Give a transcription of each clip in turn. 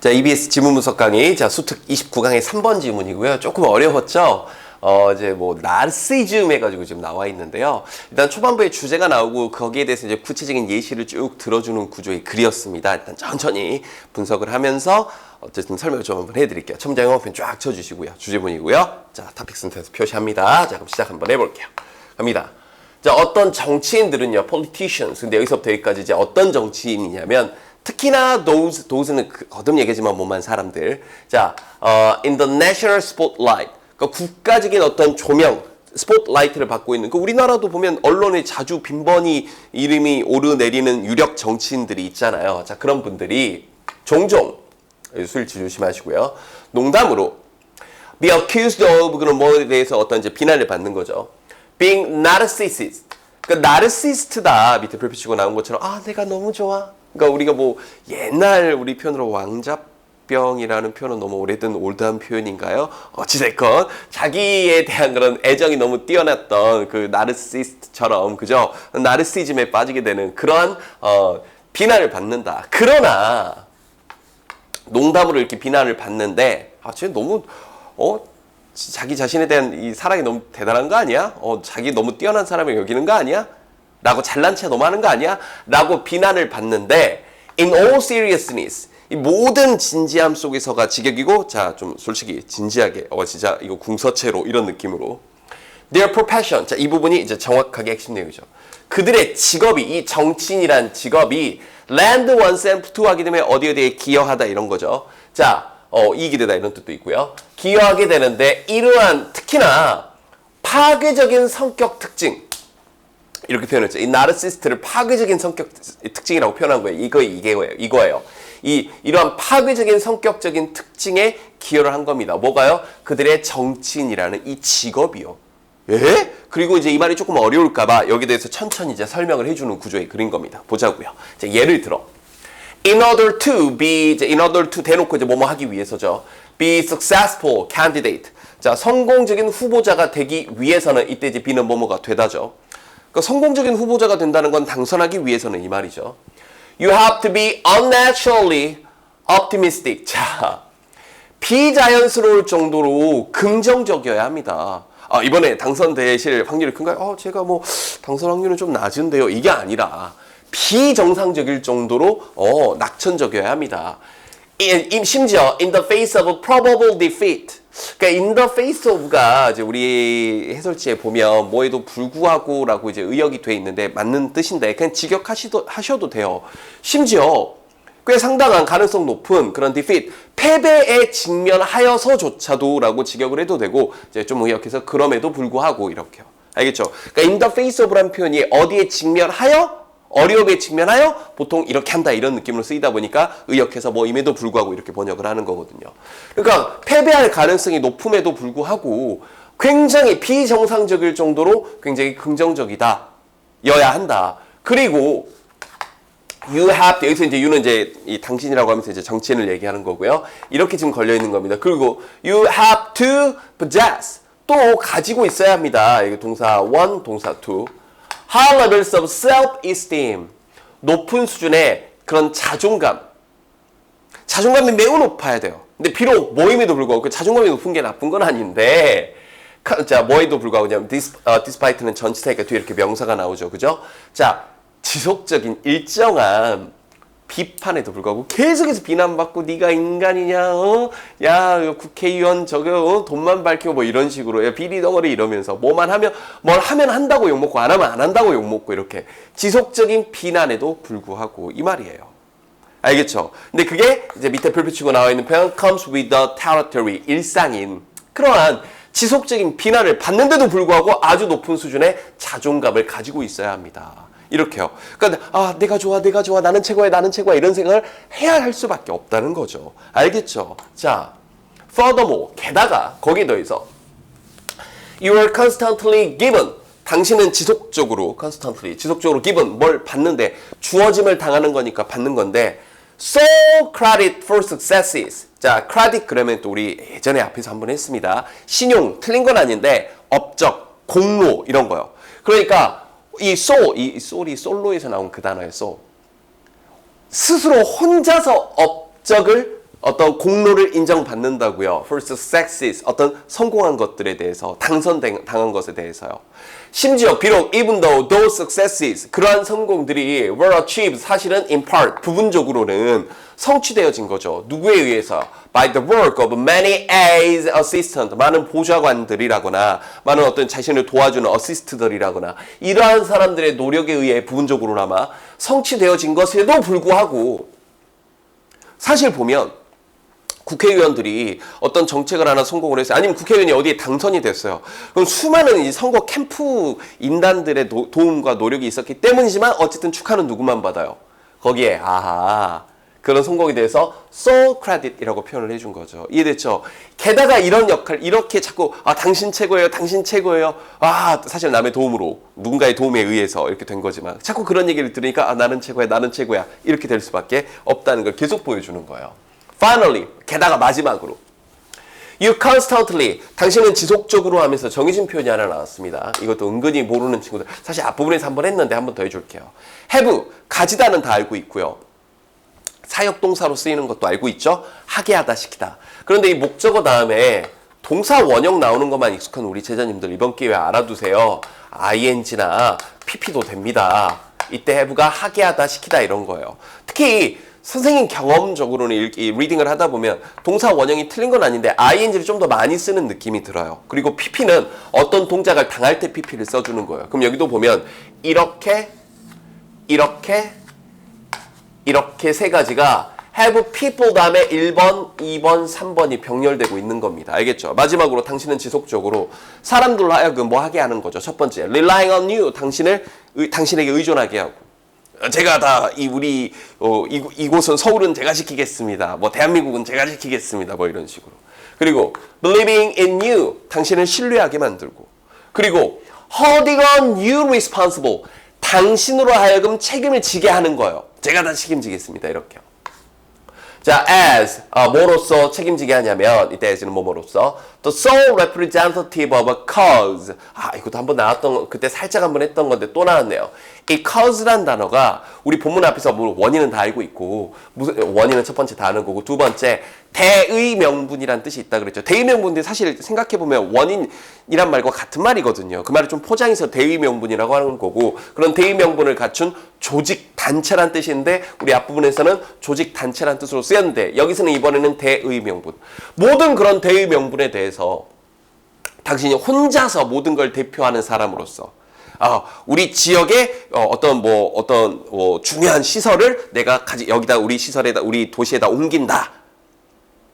자, EBS 지문 분석 강의. 자, 수특 29강의 3번 지문이고요. 조금 어려웠죠? 어, 이제 뭐, 나르시즘 해가지고 지금 나와 있는데요. 일단 초반부에 주제가 나오고 거기에 대해서 이제 구체적인 예시를 쭉 들어주는 구조의 글이었습니다. 일단 천천히 분석을 하면서 어쨌든 설명을 좀 한번 해드릴게요. 첨자 영어편 쫙 쳐주시고요. 주제문이고요. 자, 토픽 센터에서 표시합니다. 자, 그럼 시작 한번 해볼게요. 갑니다. 자, 어떤 정치인들은요, politicians. 근데 여기서부터 여기까지 이제 어떤 정치인이냐면, 특히나 those, those는 그, 거듭 얘기지만 못만 사람들. 자, 어, in the national spotlight. 그러니까 국가적인 어떤 조명, 스포트라이트를 받고 있는 그 우리나라도 보면 언론에 자주 빈번히 이름이 오르내리는 유력 정치인들이 있잖아요. 자, 그런 분들이 종종 술 조심하시고요. 농담으로 be accused of 그런 뭐에 대해서 어떤 이제 비난을 받는 거죠. being narcissist. 그러니까 나르시스트다 밑에 별표 치고 나온 것처럼 아 내가 너무 좋아. 그러니까 우리가 뭐 옛날 우리 표현으로 왕자병이라는 표현은 너무 오래된 올드한 표현인가요? 어찌됐건 자기에 대한 그런 애정이 너무 뛰어났던 그 나르시스트처럼 그죠? 나르시즘에 빠지게 되는 그러한 어, 비난을 받는다. 그러나 농담으로 이렇게 비난을 받는데 아, 쟤 너무 어 자기 자신에 대한 이 사랑이 너무 대단한 거 아니야? 어 자기 너무 뛰어난 사람을 여기는 거 아니야? 라고 잘난 체 너무 하는 거 아니야? 라고 비난을 받는데 in all seriousness 이 모든 진지함 속에서가 직역이고 자 좀 솔직히 진지하게 어 진짜 이거 궁서체로 이런 느낌으로 their profession 자 이 부분이 이제 정확하게 핵심 내용이죠. 그들의 직업이 이 정치인이란 직업이 land oneself to 하기 때문에 어디 어디에 기여하다 이런 거죠. 자, 어, 이익이 되다 이런 뜻도 있고요. 기여하게 되는데 이러한 특히나 파괴적인 성격 특징 이렇게 표현했죠. 이 나르시스트를 파괴적인 성격 특징이라고 표현한 거예요. 이거 이게예요. 이거예요. 이 이러한 파괴적인 성격적인 특징에 기여를 한 겁니다. 뭐가요? 그들의 정치인이라는 이 직업이요. 예? 그리고 이제 이 말이 조금 어려울까봐 여기 대해서 천천히 이제 설명을 해주는 구조의 그린 겁니다. 보자고요. 자, 예를 들어, in order to be, 이제 in order to 대놓고 이제 뭐뭐 하기 위해서죠. be successful candidate. 자, 성공적인 후보자가 되기 위해서는 이때 이제 be는 뭐뭐가 되다죠. 그러니까 성공적인 후보자가 된다는 건 당선하기 위해서는 이 말이죠. You have to be unnaturally optimistic. 자, 비자연스러울 정도로 긍정적이어야 합니다. 아, 이번에 당선되실 확률이 큰가요? 어, 제가 뭐 당선 확률은 좀 낮은데요. 이게 아니라 비정상적일 정도로 어, 낙천적이어야 합니다. In, 심지어 in the face of probable defeat. 그러니까 in the face of가 이제 우리 해설지에 보면 뭐에도 불구하고라고 이제 의역이 돼 있는데 맞는 뜻인데 그냥 직역하시도 하셔도 돼요. 심지어 꽤 상당한 가능성 높은 그런 defeat, 패배에 직면하여서조차도라고 직역을 해도 되고 이제 좀 의역해서 그럼에도 불구하고 이렇게요. 알겠죠? 그러니까 in the face of라는 표현이 어디에 직면하여 어려움에 직면하여 보통 이렇게 한다 이런 느낌으로 쓰이다 보니까 의역해서 뭐 임에도 불구하고 이렇게 번역을 하는 거거든요. 그러니까 패배할 가능성이 높음에도 불구하고 굉장히 비정상적일 정도로 굉장히 긍정적이다. 여야 한다. 그리고 you have 여기서 이제 you는 이제 이 당신이라고 하면서 이제 정치인을 얘기하는 거고요. 이렇게 지금 걸려 있는 겁니다. 그리고 you have to possess 또 가지고 있어야 합니다. 이게 동사 one, 동사 two. High levels of self-esteem 높은 수준의 그런 자존감. 자존감이 매우 높아야 돼요. 근데 비록 모임에도 불구하고 그 자존감이 높은 게 나쁜 건 아닌데 자 뭐에도 불구하고 그냥 dis, 어, despite는 전치사니까 뒤에 이렇게 명사가 나오죠, 그죠? 자 지속적인 일정한 비판에도 불구하고 계속해서 비난받고 네가 인간이냐 어? 야 국회의원 저거 어? 돈만 밝히고 뭐 이런 식으로 야 비리 덩어리 이러면서 뭐만 하면 뭘 하면 한다고 욕먹고 안 하면 안 한다고 욕먹고 이렇게 지속적인 비난에도 불구하고 이 말이에요 알겠죠? 근데 그게 이제 밑에 별표 치고 나와 있는 표현 comes with the territory 일상인 그러한 지속적인 비난을 받는데도 불구하고 아주 높은 수준의 자존감을 가지고 있어야 합니다. 이렇게요. 그러니까 아 내가 좋아 내가 좋아 나는 최고야 나는 최고야 이런 생각을 해야 할 수밖에 없다는 거죠. 알겠죠? 자, furthermore 게다가 거기에 더해서 you are constantly given 당신은 지속적으로 constantly 지속적으로 given 뭘 받는데 주어짐을 당하는 거니까 받는 건데 so credit for successes 자 credit 그러면 또 우리 예전에 앞에서 한번 했습니다 신용 틀린 건 아닌데 업적 공로 이런 거요 그러니까 이 so, 이 soul이 솔로에서 나온 그 단어예요, so. 스스로 혼자서 업적을 어떤 공로를 인정받는다고요. for successes 어떤 성공한 것들에 대해서 당선당한 것에 대해서요. 심지어 비록 even though those successes 그러한 성공들이 were achieved 사실은 in part 부분적으로는 성취되어진 거죠. 누구에 의해서? by the work of many aides assistant 많은 보좌관들이라거나 많은 어떤 자신을 도와주는 어시스트들이라거나 이러한 사람들의 노력에 의해 부분적으로나마 성취되어진 것에도 불구하고 사실 보면 국회의원들이 어떤 정책을 하나 성공을 했어요. 아니면 국회의원이 어디에 당선이 됐어요. 그럼 수많은 이 선거 캠프 인단들의 도, 도움과 노력이 있었기 때문이지만 어쨌든 축하는 누구만 받아요. 거기에 아하 그런 성공에 대해서 so credit이라고 표현을 해준 거죠. 이해됐죠? 게다가 이런 역할 이렇게 자꾸 아 당신 최고예요, 당신 최고예요. 아 사실 남의 도움으로 누군가의 도움에 의해서 이렇게 된 거지만 자꾸 그런 얘기를 들으니까 아 나는 최고야, 나는 최고야 이렇게 될 수밖에 없다는 걸 계속 보여주는 거예요. Finally, 게다가 마지막으로 You constantly, 당신은 지속적으로 하면서 정해진 표현이 하나 나왔습니다. 이것도 은근히 모르는 친구들. 사실 앞부분에서 한번 했는데 한 번 더 해줄게요. have, 가지다는 다 알고 있고요. 사역동사로 쓰이는 것도 알고 있죠? 하게 하다, 시키다. 그런데 이 목적어 다음에 동사 원형 나오는 것만 익숙한 우리 제자님들 이번 기회에 알아두세요. ing나 pp도 됩니다. 이때 have가 하게 하다, 시키다 이런 거예요. 특히 선생님 경험적으로는 이, 이 리딩을 하다 보면 동사 원형이 틀린 건 아닌데 ing를 좀 더 많이 쓰는 느낌이 들어요. 그리고 pp는 어떤 동작을 당할 때 pp를 써주는 거예요. 그럼 여기도 보면 이렇게 이렇게 이렇게 세 가지가 have people 다음에 1번, 2번, 3번이 병렬되고 있는 겁니다. 알겠죠? 마지막으로 당신은 지속적으로 사람들로 하여금 뭐 하게 하는 거죠. 첫 번째, relying on you. 당신을, 의, 당신에게 의존하게 하고. 제가 다 이 우리 어, 이, 이곳은 서울은 제가 지키겠습니다. 뭐 대한민국은 제가 지키겠습니다. 뭐 이런 식으로. 그리고 believing in you 당신을 신뢰하게 만들고 그리고 holding on you responsible 당신으로 하여금 책임을 지게 하는 거예요. 제가 다 책임지겠습니다. 이렇게요. 자, as 어, 뭐로서 책임지게 하냐면 이때 as는 뭐뭐로서 the sole representative of a cause 아 이것도 한번 나왔던 거, 그때 살짝 한번 했던 건데 또 나왔네요. 이 cause란 단어가 우리 본문 앞에서 뭐 원인은 다 알고 있고 무슨 원인은 첫 번째 다 아는 거고 두 번째 대의 명분이란 뜻이 있다 그랬죠. 대의 명분인데 사실 생각해 보면 원인이란 말과 같은 말이거든요. 그 말을 좀 포장해서 대의 명분이라고 하는 거고 그런 대의 명분을 갖춘 조직 단체란 뜻인데 우리 앞부분에서는 조직 단체란 뜻으로 쓰였는데 여기서는 이번에는 대의 명분. 모든 그런 대의 명분에 대해서 당신이 혼자서 모든 걸 대표하는 사람으로서 아, 우리 지역의 어, 어떤 뭐 어떤 뭐 중요한 시설을 내가 가지 여기다 우리 시설에다 우리 도시에다 옮긴다.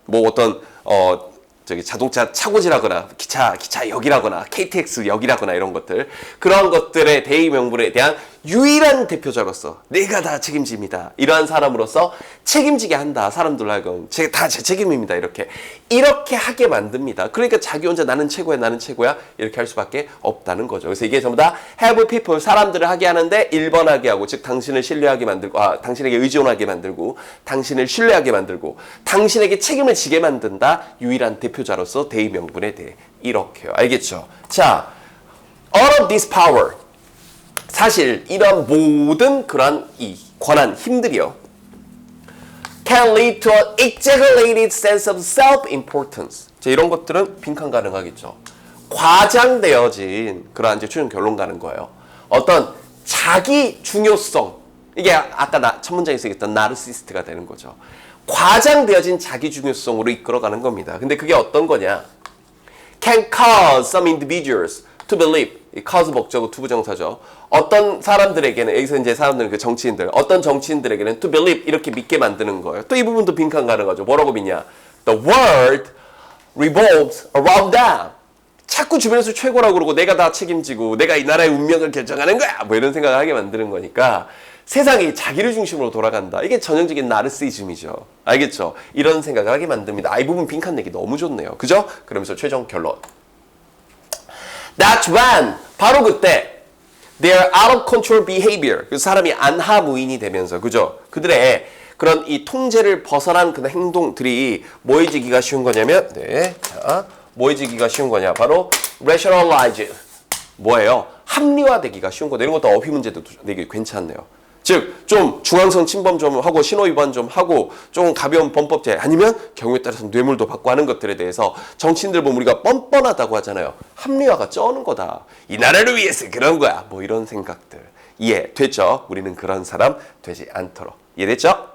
뭐 어떤 어 저기 자동차 차고지라거나 기차 기차역이라거나 KTX 역이라거나 이런 것들 그런 것들의 대의 명분에 대한 유일한 대표자로서 내가 다 책임집니다. 이러한 사람으로서 책임지게 한다. 사람들 하여금 다제 책임입니다. 이렇게 이렇게 하게 만듭니다. 그러니까 자기 혼자 나는 최고야 나는 최고야 이렇게 할 수밖에 없다는 거죠. 그래서 이게 전부 다 have people 사람들을 하게 하는데 1번 하게 하고 즉 당신을 신뢰하게 만들고 아 당신에게 의존하게 만들고 당신을 신뢰하게 만들고 당신에게 책임을 지게 만든다. 유일한 대표자로서 대의 명분에 대해 이렇게요. 알겠죠? 자, all of this power 사실 이런 모든 그런 이 권한 힘들이요. can lead to an exaggerated sense of self-importance. 자, 이런 것들은 빈칸 가능하겠죠. 과장되어진 그러한 이제 최종 결론 가는 거예요. 어떤 자기 중요성. 이게 아까 나, 첫 문장에서 얘기했던 나르시스트가 되는 거죠. 과장되어진 자기 중요성으로 이끌어가는 겁니다. 근데 그게 어떤 거냐? can cause some individuals to believe. 이 cause 목적어 투부정사죠. 어떤 사람들에게는 여기서 이제 사람들은 그 정치인들, 어떤 정치인들에게는 to believe 이렇게 믿게 만드는 거예요. 또 이 부분도 빈칸 가능하죠. 뭐라고 믿냐? The world revolves around them. 자꾸 주변에서 최고라고 그러고 내가 다 책임지고 내가 이 나라의 운명을 결정하는 거야. 뭐 이런 생각을 하게 만드는 거니까 세상이 자기를 중심으로 돌아간다. 이게 전형적인 나르시즘이죠. 알겠죠? 이런 생각을 하게 만듭니다. 아, 이 부분 빈칸 내기 너무 좋네요. 그죠? 그러면서 최종 결론. That's when 바로 그때 their out of control behavior 그 사람이 안하무인이 되면서 그죠? 그들의 그런 이 통제를 벗어난 그런 행동들이 뭐해지기가 쉬운 거냐면 네, 자 뭐해지기가 쉬운 거냐 바로 rationalize 뭐예요? 합리화되기가 쉬운 거 이런 것도 어휘 문제도 되게 괜찮네요. 즉, 좀 중앙선 침범 좀 하고 신호 위반 좀 하고 좀 가벼운 범법제 아니면 경우에 따라서 뇌물도 받고 하는 것들에 대해서 정치인들 보면 우리가 뻔뻔하다고 하잖아요. 합리화가 쩌는 거다. 이 나라를 위해서 그런 거야. 뭐 이런 생각들. 이해됐죠? 우리는 그런 사람 되지 않도록. 이해됐죠?